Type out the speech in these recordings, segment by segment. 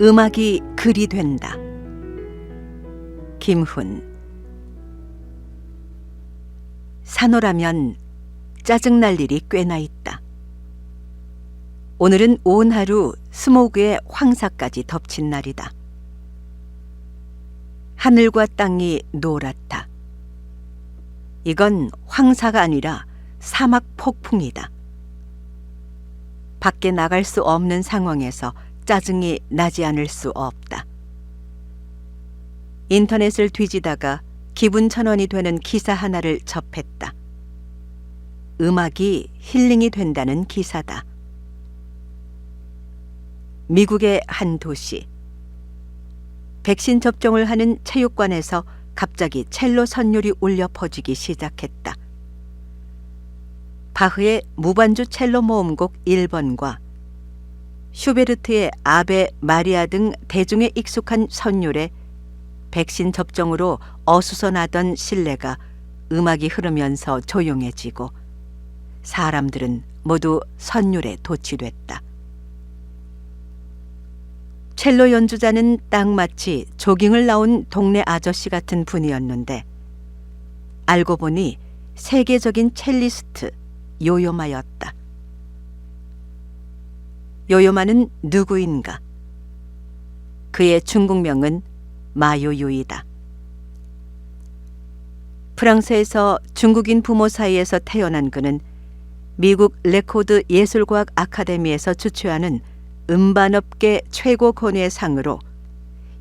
음악이 글이 된다. 김훈 산호라면 짜증날 일이 꽤나 있다. 오늘은 온 하루 스모그에 황사까지 덮친 날이다. 하늘과 땅이 노랗다. 이건 황사가 아니라 사막 폭풍이다. 밖에 나갈 수 없는 상황에서 짜증이 나지 않을 수 없다. 인터넷을 뒤지다가 기분 전환이 되는 기사 하나를 접했다. 음악이 힐링이 된다는 기사다. 미국의 한 도시. 백신 접종을 하는 체육관에서 갑자기 첼로 선율이 울려 퍼지기 시작했다. 바흐의 무반주 첼로 모음곡 1번과 슈베르트의 아베 마리아 등 대중에 익숙한 선율에 백신 접종으로 어수선하던 실내가 음악이 흐르면서 조용해지고 사람들은 모두 선율에 도취됐다. 첼로 연주자는 딱 마치 조깅을 나온 동네 아저씨 같은 분이었는데 알고 보니 세계적인 첼리스트 요요마였다. 요요마는 누구인가? 그의 중국명은 마요요이다. 프랑스에서 중국인 부모 사이에서 태어난 그는 미국 레코드 예술과학 아카데미에서 주최하는 음반업계 최고 권위의 상으로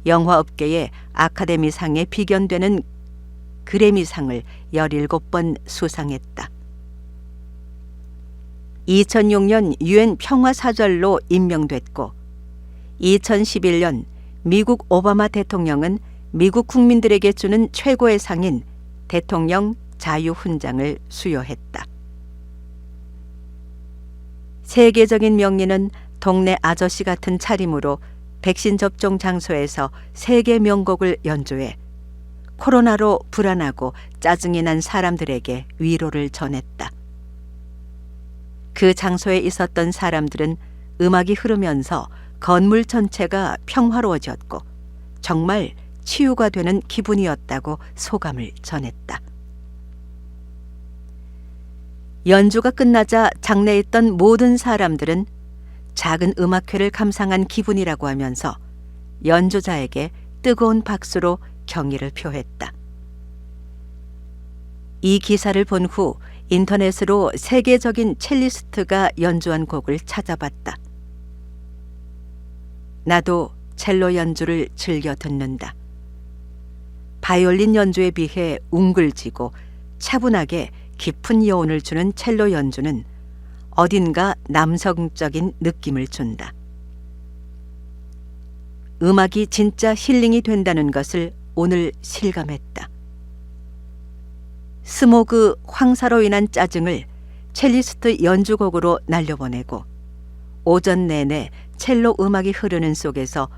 영화업계의 아카데미상에 비견되는 그래미상을 17번 수상했다. 2006년 유엔 평화사절로 임명됐고 2011년 미국 오바마 대통령은 미국 국민들에게 주는 최고의 상인 대통령 자유훈장을 수여했다. 세계적인 명리는 동네 아저씨 같은 차림으로 백신 접종 장소에서 세계 명곡을 연주해 코로나로 불안하고 짜증이 난 사람들에게 위로를 전했다. 그 장소에 있었던 사람들은 음악이 흐르면서 건물 전체가 평화로워졌고 정말 치유가 되는 기분이었다고 소감을 전했다. 연주가 끝나자 장내에 있던 모든 사람들은 작은 음악회를 감상한 기분이라고 하면서 연주자에게 뜨거운 박수로 경의를 표했다. 이 기사를 본 후 인터넷으로 세계적인 첼리스트가 연주한 곡을 찾아봤다. 나도 첼로 연주를 즐겨 듣는다. 바이올린 연주에 비해 웅글지고 차분하게 깊은 여운을 주는 첼로 연주는 어딘가 남성적인 느낌을 준다. 음악이 진짜 힐링이 된다는 것을 오늘 실감했다. 스모그 황사로 인한 짜증을 첼리스트 연주곡으로 날려보내고 오전 내내 첼로 음악이 흐르는 속에서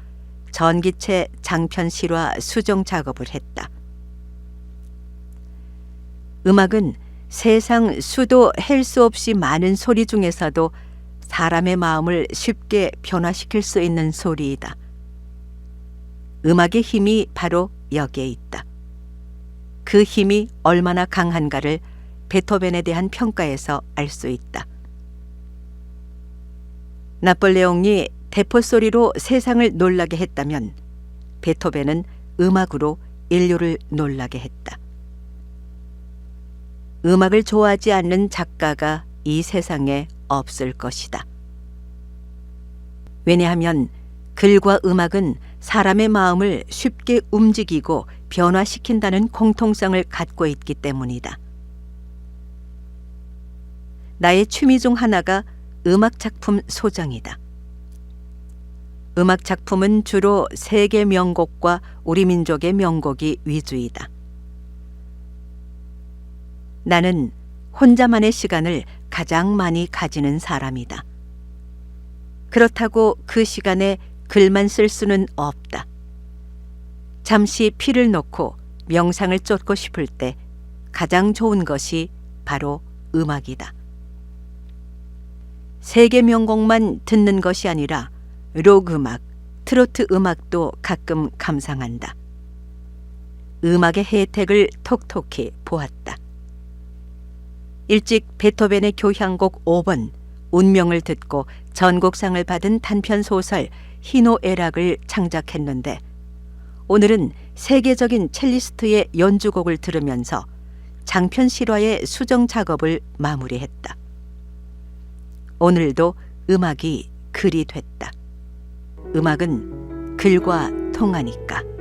전기체 장편 실화 수정 작업을 했다. 음악은 세상 수도 헬수 없이 많은 소리 중에서도 사람의 마음을 쉽게 변화시킬 수 있는 소리이다. 음악의 힘이 바로 여기에 있다. 그 힘이 얼마나 강한가를 베토벤에 대한 평가에서 알 수 있다. 나폴레옹이 대포 소리로 세상을 놀라게 했다면 베토벤은 음악으로 인류를 놀라게 했다. 음악을 좋아하지 않는 작가가 이 세상에 없을 것이다. 왜냐하면 글과 음악은 사람의 마음을 쉽게 움직이고 변화시킨다는 공통성을 갖고 있기 때문이다. 나의 취미 중 하나가 음악 작품 소장이다. 음악 작품은 주로 세계 명곡과 우리 민족의 명곡이 위주이다. 나는 혼자만의 시간을 가장 많이 가지는 사람이다. 그렇다고 그 시간에 글만 쓸 수는 없다. 잠시 피를 놓고 명상을 쫓고 싶을 때 가장 좋은 것이 바로 음악이다. 세계 명곡만 듣는 것이 아니라 록 음악, 트로트 음악도 가끔 감상한다. 음악의 혜택을 톡톡히 보았다. 일찍 베토벤의 교향곡 5번 운명을 듣고 전곡상을 받은 단편 소설 희노애락을 창작했는데 오늘은 세계적인 첼리스트의 연주곡을 들으면서 장편 실화의 수정 작업을 마무리했다. 오늘도 음악이 글이 됐다. 음악은 글과 통하니까.